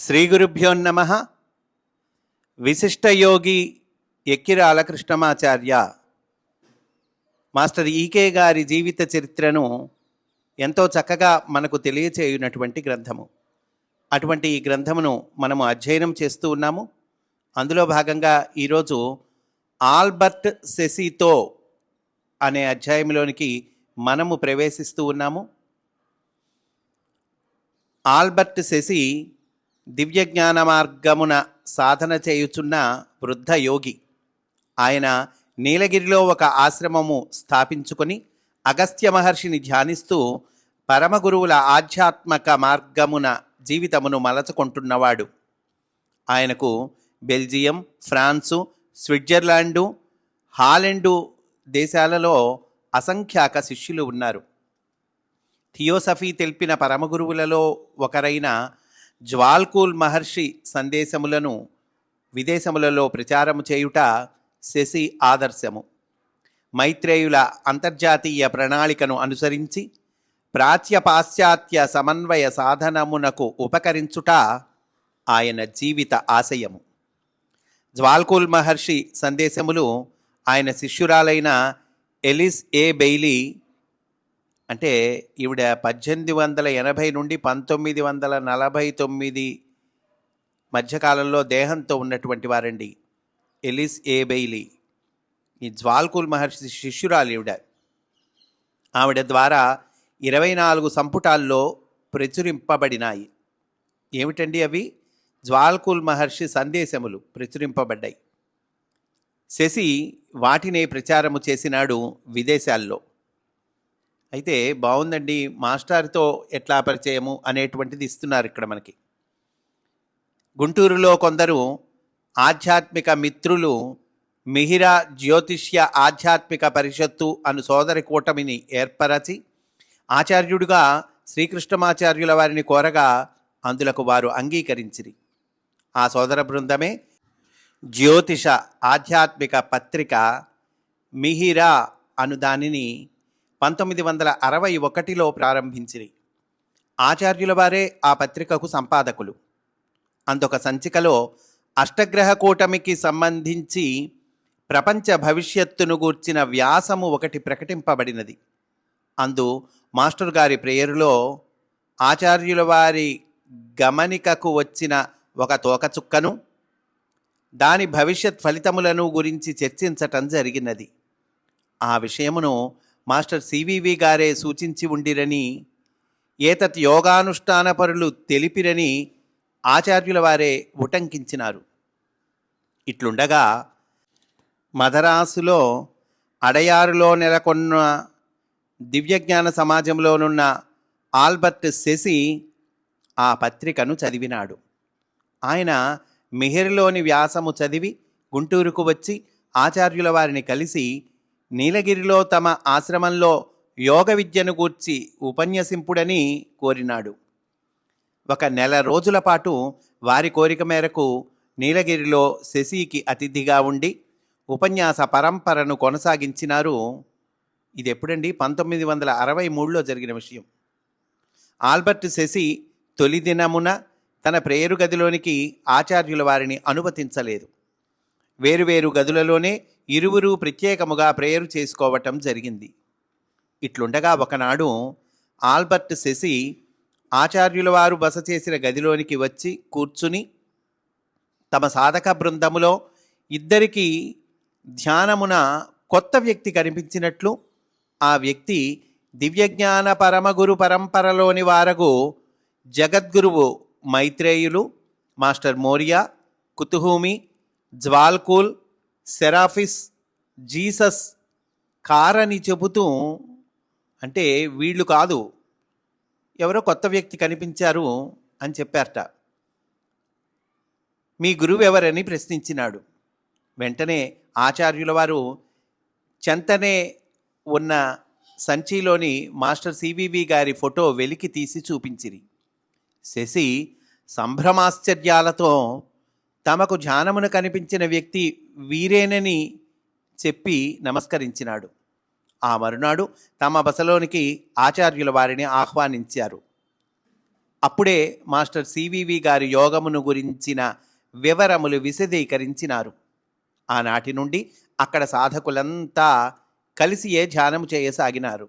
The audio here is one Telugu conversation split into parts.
శ్రీ గురుభ్యో నమ విశిష్టయోగి ఎక్కిరాల కృష్ణమాచార్య మాస్టర్ ఈకే గారి జీవిత చరిత్రను ఎంతో చక్కగా మనకు తెలియచేయునటువంటి గ్రంథము. అటువంటి ఈ గ్రంథమును మనము అధ్యయనం చేస్తూ ఉన్నాము. అందులో భాగంగా ఈరోజు ఆల్బర్ట్ సెసితో అనే అధ్యాయంలోనికి మనము ప్రవేశిస్తూ ఉన్నాము. ఆల్బర్ట్ సెసి దివ్య జ్ఞాన మార్గమున సాధన చేయుచున్న వృద్ధ యోగి. ఆయన నీలగిరిలో ఒక ఆశ్రమము స్థాపించుకొని అగస్త్య మహర్షిని ధ్యానిస్తూ పరమగురువుల ఆధ్యాత్మక మార్గమున జీవితమును మలచుకుంటున్నవాడు. ఆయనకు బెల్జియం ఫ్రాన్సు స్విట్జర్లాండు హాలెండు దేశాలలో అసంఖ్యాక శిష్యులు ఉన్నారు. థియోసఫీ తెలిపిన పరమగురువులలో ఒకరైన జ్వాల్కూల్ మహర్షి సందేశములను విదేశములలో ప్రచారము చేయుట శశి ఆదర్శము. మైత్రేయుల అంతర్జాతీయ ప్రణాళికను అనుసరించి ప్రాచ్య పాశ్చాత్య సమన్వయ సాధనమునకు ఉపకరించుట ఆయన జీవిత ఆశయము. జ్వాల్కూల్ మహర్షి సందేశములు ఆయన శిష్యురాలైన ఎలిస్ ఏ బెయిలీ అంటే ఈవిడ పద్దెనిమిది వందల ఎనభై నుండి పంతొమ్మిది వందల నలభై తొమ్మిది మధ్యకాలంలో దేహంతో ఉన్నటువంటి వారండి. Alice A. బెయిలీ. ఈ జ్వాల్కుల్ మహర్షి శిష్యురాలు ఈవిడ. ఆవిడ ద్వారా ఇరవై నాలుగు సంపుటాల్లో ప్రచురింపబడినాయి. ఏమిటండి అవి? జ్వాల్కుల్ మహర్షి సందేశములు ప్రచురింపబడ్డాయి. శశి వాటినే ప్రచారము చేసినాడు విదేశాల్లో. అయితే బాగుందండి మాస్టర్తో ఎట్లా పరిచయము అనేటువంటిది ఇస్తున్నారు ఇక్కడ మనకి. గుంటూరులో కొందరు ఆధ్యాత్మిక మిత్రులు మిహిరా జ్యోతిష్య ఆధ్యాత్మిక పరిషత్తు అను సోదరి కూటమిని ఏర్పరచి ఆచార్యుడిగా శ్రీకృష్ణమాచార్యుల వారిని కోరగా అందులకు వారు అంగీకరించిరి. ఆ సోదర బృందమే జ్యోతిష ఆధ్యాత్మిక పత్రిక మిహిరా అను దానిని పంతొమ్మిది వందల అరవై ఒకటిలో ప్రారంభించిరి. ఆచార్యుల వారే ఆ పత్రికకు సంపాదకులు. అందొక సంచికలో అష్టగ్రహ కూటమికి సంబంధించి ప్రపంచ భవిష్యత్తును గూర్చిన వ్యాసము ఒకటి ప్రకటింపబడినది. అందు మాస్టర్ గారి ప్రేయరులో ఆచార్యుల వారి గమనికకు వచ్చిన ఒక తోకచుక్కను దాని భవిష్యత్ ఫలితములను గురించి చర్చించటం జరిగినది. ఆ విషయమును మాస్టర్ సివివి గారే సూచించి ఉండిరని ఏతత్ యోగానుష్ఠాన పరులు తెలిపిరని ఆచార్యుల వారే ఉటంకించినారు. ఇట్లుండగా మదరాసులో అడయారులో నెలకొన్న దివ్యజ్ఞాన సమాజంలోనున్న ఆల్బర్ట్ శశి ఆ పత్రికను చదివినాడు. ఆయన మిహిర్లోని వ్యాసము చదివి గుంటూరుకు వచ్చి ఆచార్యుల వారిని కలిసి నీలగిరిలో తమ ఆశ్రమంలో యోగ విద్యను గూర్చి ఉపన్యసింపుడని కోరినాడు. ఒక నెల రోజుల పాటు వారి కోరిక మేరకు నీలగిరిలో శశికి అతిథిగా ఉండి ఉపన్యాస పరంపరను కొనసాగించినారు. ఇది ఎప్పుడండి పంతొమ్మిది వందల అరవై మూడులో జరిగిన విషయం. ఆల్బర్ట్ శశి తొలి దినమున తన ప్రేయరు గదిలోనికి ఆచార్యుల వారిని అనుమతించలేదు. వేరువేరు గదులలోనే ఇరువురు ప్రత్యేకముగా ప్రేయరు చేసుకోవటం జరిగింది. ఇట్లుండగా ఒకనాడు ఆల్బర్ట్ శశి ఆచార్యుల వారు బస చేసిన గదిలోనికి వచ్చి కూర్చుని తమ సాధక బృందములో ఇద్దరికి ధ్యానమున కొత్త వ్యక్తి కనిపించినట్లు ఆ వ్యక్తి దివ్యజ్ఞాన పరమగురు పరంపరలోని వారగు జగద్గురువు మైత్రేయులు master Morya Kuthumi Djwal Khul Serapis Jesus car అని చెబుతూ అంటే వీళ్ళు కాదు ఎవరో కొత్త వ్యక్తి కనిపించారు అని చెప్పారట. మీ గురువు ఎవరని ప్రశ్నించినాడు. వెంటనే ఆచార్యుల వారు చెంతనే ఉన్న సంచిలోని మాస్టర్ సివివి గారి ఫోటో వెలికి తీసి చూపించిరి. శశి సంభ్రమాశ్చర్యాలతో తమకు ధ్యానమున కనిపించిన వ్యక్తి వీరేనని చెప్పి నమస్కరించినాడు. ఆ మరునాడు తమ బసలోనికి ఆచార్యుల వారిని ఆహ్వానించారు. అప్పుడే మాస్టర్ సివివి గారి యోగమును గురించిన వివరములు విశదీకరించినారు. ఆనాటి నుండి అక్కడ సాధకులంతా కలిసియే ధ్యానము చేయసాగినారు.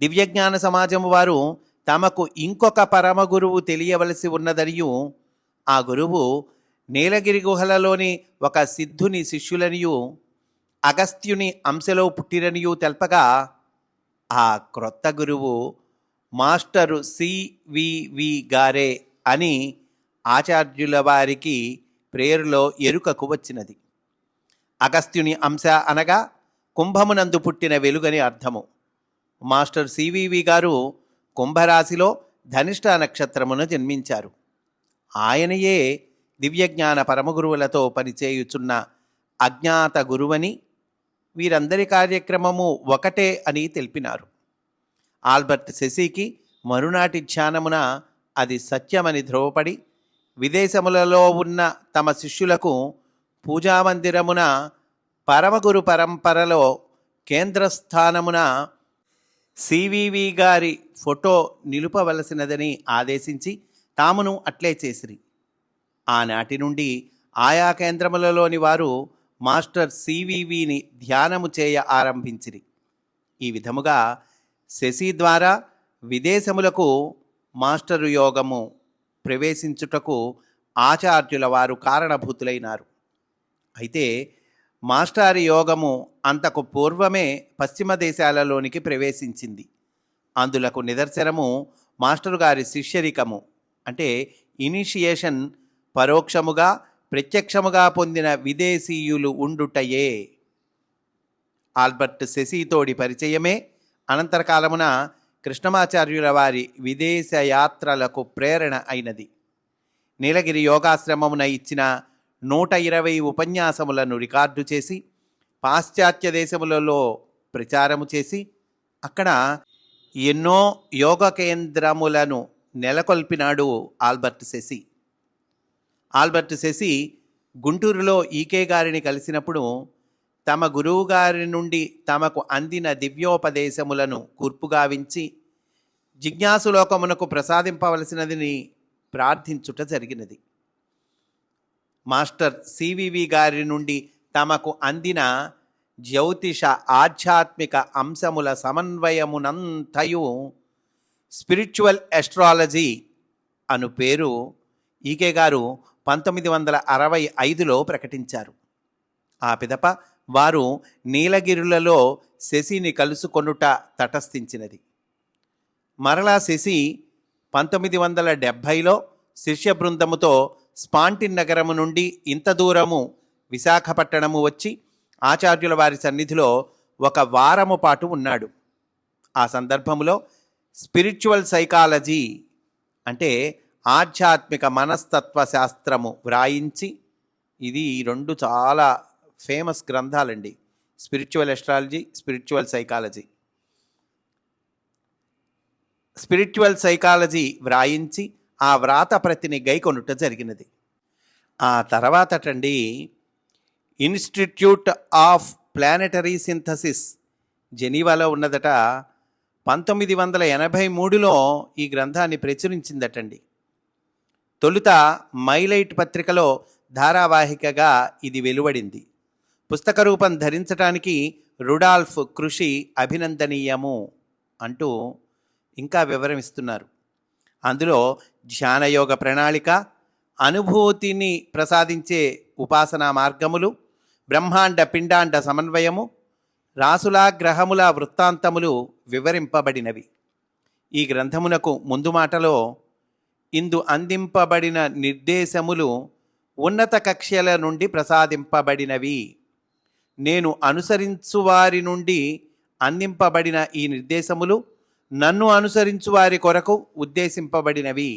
దివ్యజ్ఞాన సమాజము వారు తమకు ఇంకొక పరమ గురువు తెలియవలసి ఉన్నదనియు ఆ గురువు నీలగిరి గుహలలోని ఒక సిద్ధుని శిష్యులనియు అగస్త్యుని అంశలో పుట్టిరనియు తెల్పగా ఆ క్రొత్త గురువు మాస్టరు సివివి గారే అని ఆచార్యుల వారికి ప్రేరులో ఎరుకకు వచ్చినది. అగస్త్యుని అంశ అనగా కుంభమునందు పుట్టిన వెలుగని అర్థము. మాస్టర్ సివివి గారు కుంభరాశిలో ధనిష్ట నక్షత్రమును జన్మించారు. ఆయనయే దివ్యజ్ఞాన పరమగురువులతో పనిచేయుచున్న అజ్ఞాత గురువని వీరందరి కార్యక్రమము ఒకటే అని తెలిపినారు. ఆల్బర్ట్ శశికి మరునాటి ధ్యానమున అది సత్యమని ధ్రువపడి విదేశములలో ఉన్న తమ శిష్యులకు పూజామందిరమున పరమగురు పరంపరలో కేంద్రస్థానమున సివివి గారి ఫోటో నిలుపవలసినదని ఆదేశించి తామును అట్లే చేసిరి. ఆనాటి నుండి ఆయా కేంద్రములలోని వారు మాస్టర్ సివివిని ధ్యానము చేయ ఆరంభించిరి. ఈ విధముగా శశి ద్వారా విదేశములకు మాస్టరు యోగము ప్రవేశించుటకు ఆచార్యుల వారు కారణభూతులైనారు. అయితే మాస్టారి యోగము అంతకు పూర్వమే పశ్చిమ దేశాలలోనికి ప్రవేశించింది. అందులకు నిదర్శనము మాస్టరు గారి శిష్యరికము అంటే ఇనిషియేషన్ పరోక్షముగా ప్రత్యక్షముగా పొందిన విదేశీయులు ఉండుటయే. ఆల్బర్ట్ శశితోడి పరిచయమే. అనంతర కాలమున కృష్ణమాచార్యుల వారి విదేశ యాత్రలకు ప్రేరణ అయినది. నీలగిరి యోగాశ్రమమున ఇచ్చిన నూట ఇరవై ఉపన్యాసములను రికార్డు చేసి పాశ్చాత్య దేశములలో ప్రచారము చేసి అక్కడ ఎన్నో యోగ కేంద్రములను నెలకొల్పినాడు ఆల్బర్ట్ శశి. ఆల్బర్ట్ శశి గుంటూరులో ఈకే గారిని కలిసినప్పుడు తమ గురువు గారి నుండి తమకు అందిన దివ్యోపదేశములను కూర్పుగావించి జిజ్ఞాసులోకమునకు ప్రసాదింపవలసినదిని ప్రార్థించుట జరిగినది. మాస్టర్ సివివి గారి నుండి తమకు అందిన జ్యోతిష ఆధ్యాత్మిక అంశముల సమన్వయమునంతయు స్పిరిచువల్ ఎస్ట్రాలజీ అను పేరు ఈకే గారు పంతొమ్మిది వందల అరవై ఐదులో ప్రకటించారు. ఆ పిదప వారు నీలగిరులలో శశిని కలుసుకొనుట తటస్థించినది. మరలా శశి పంతొమ్మిది వందల డెబ్భైలో శిష్య బృందముతో స్పాంటిన్ నగరము నుండి ఇంత దూరము విశాఖపట్టణము వచ్చి ఆచార్యుల వారి సన్నిధిలో ఒక వారము పాటు ఉన్నాడు. ఆ సందర్భములో స్పిరిచువల్ సైకాలజీ అంటే ఆధ్యాత్మిక మనస్తత్వ శాస్త్రము వ్రాయించి ఇది ఈ రెండు చాలా famous గ్రంథాలండి. Spiritual astrology spiritual psychology. Spiritual psychology వ్రాయించి ఆ వ్రాత ప్రతిని గైకొనుట జరిగినది. ఆ తర్వాతటండి ఇన్స్టిట్యూట్ ఆఫ్ ప్లానెటరీ సింథసిస్ జెనీవాలో ఉన్నదట పంతొమ్మిది వందల ఎనభై మూడులో ఈ గ్రంథాన్ని ప్రచురించిందటండి. తొలుత మైలైట్ పత్రికలో ధారావాహికగా ఇది వెలువడింది. పుస్తక రూపం ధరించటానికి రుడాల్ఫ్ కృషి అభినందనీయము అంటూ ఇంకా వివరమిస్తున్నారు. అందులో ధ్యానయోగ ప్రణాళిక అనుభూతిని ప్రసాదించే ఉపాసనా మార్గములు బ్రహ్మాండ పిండాండ సమన్వయము రాసుల గ్రహముల వృత్తాంతములు వివరింపబడినవి. ఈ గ్రంథమునకు ముందు మాటలో ఇందు అందింపబడిన నిర్దేశములు ఉన్నత కక్ష్యల నుండి ప్రసాదింపబడినవి. నేను అనుసరించు వారి నుండి అందింపబడిన ఈ నిర్దేశములు నన్ను అనుసరించు వారి కొరకు ఉద్దేశింపబడినవి.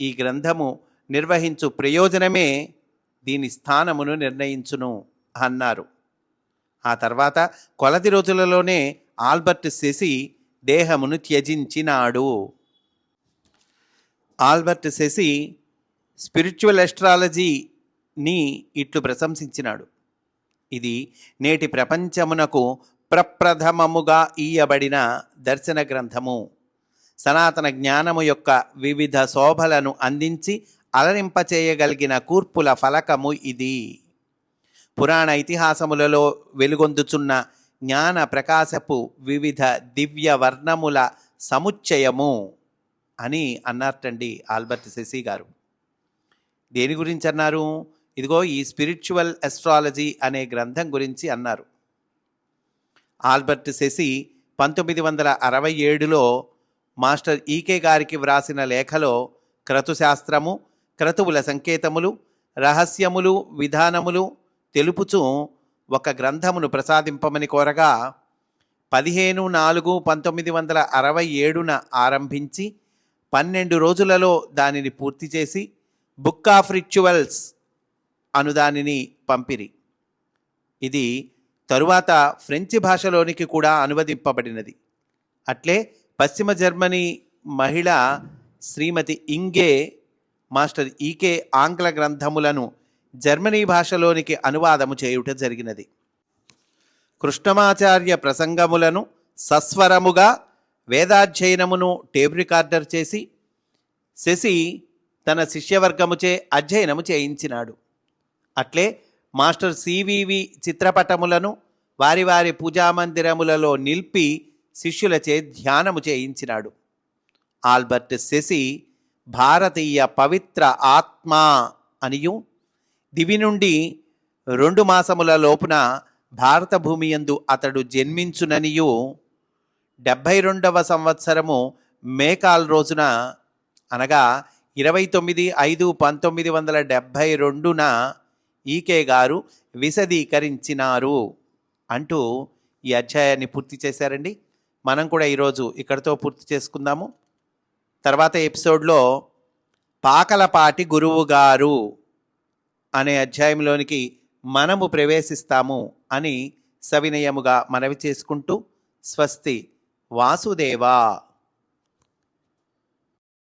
ఈ గ్రంథము నిర్వహించు ప్రయోజనమే దీని స్థానమును నిర్ణయించును అన్నారు. ఆ తర్వాత కొలది రోజులలోనే ఆల్బర్ట్ శశి దేహమును త్యజించినాడు. ఆల్బర్ట్ సెసి స్పిరిచువల్ ఎస్ట్రాలజీని ఇట్లు ప్రశంసించినాడు. ఇది నేటి ప్రపంచమునకు ప్రప్రథమముగా ఈయబడిన దర్శన గ్రంథము. సనాతన జ్ఞానము యొక్క వివిధ శోభలను అందించి అలరింపచేయగలిగిన కూర్పుల ఫలకము ఇది. పురాణ ఇతిహాసములలో వెలుగొందుచున్న జ్ఞాన ప్రకాశపు వివిధ దివ్య వర్ణముల సముచ్చయము. అని అన్నారటండి ఆల్బర్ట్ శశి గారు. దేని గురించి అన్నారు? ఇదిగో ఈ స్పిరిచువల్ ఎస్ట్రాలజీ అనే గ్రంథం గురించి అన్నారు. ఆల్బర్ట్ శశి పంతొమ్మిది వందల అరవై ఏడులో మాస్టర్ ఈకే గారికి వ్రాసిన లేఖలో క్రతుశాస్త్రము క్రతువుల సంకేతములు రహస్యములు విధానములు తెలుపుచూ ఒక గ్రంథమును ప్రసాదింపమని కోరగా పదిహేను నాలుగు పంతొమ్మిది వందల అరవై ఏడున ఆరంభించి పన్నెండు రోజులలో దానిని పూర్తి చేసి బుక్ ఆఫ్ రిచువల్స్ అను దానిని పంపిరి. ఇది తరువాత ఫ్రెంచి భాషలోనికి కూడా అనువదింపబడినది. అట్లే పశ్చిమ జర్మనీ మహిళ శ్రీమతి ఇంగే మాస్టర్ ఈకే ఆంగ్ల గ్రంథములను జర్మనీ భాషలోనికి అనువాదము చేయుట జరిగినది. కృష్ణమాచార్య ప్రసంగములను సస్వరముగా వేదాధ్యయనమును టేబ్ రికార్డర్ చేసి శశి తన శిష్యవర్గముచే అధ్యయనము చేయించినాడు. అట్లే మాస్టర్ సివివి చిత్రపటములను వారి వారి పూజామందిరములలో నిలిపి శిష్యులచే ధ్యానము చేయించినాడు. ఆల్బర్ట్ శశి భారతీయ పవిత్ర ఆత్మ అనియు దివి నుండి రెండు మాసముల లోపున భారత భూమి యందు అతడు జన్మించుననియు డెబ్భై రెండవ సంవత్సరము మేకాల్ రోజున అనగా ఇరవై తొమ్మిది ఐదు పంతొమ్మిది వందల డెబ్భై రెండున ఈకే గారు విశదీకరించినారు అంటూ ఈ అధ్యాయాన్ని పూర్తి చేశారండి. మనం కూడా ఈరోజు ఇక్కడితో పూర్తి చేసుకుందాము. తర్వాత ఎపిసోడ్లో పాకలపాటి గురువు గారు అనే అధ్యాయంలోనికి మనము ప్రవేశిస్తాము అని సవినయముగా మనవి చేసుకుంటూ స్వస్తి. వాసుదేవా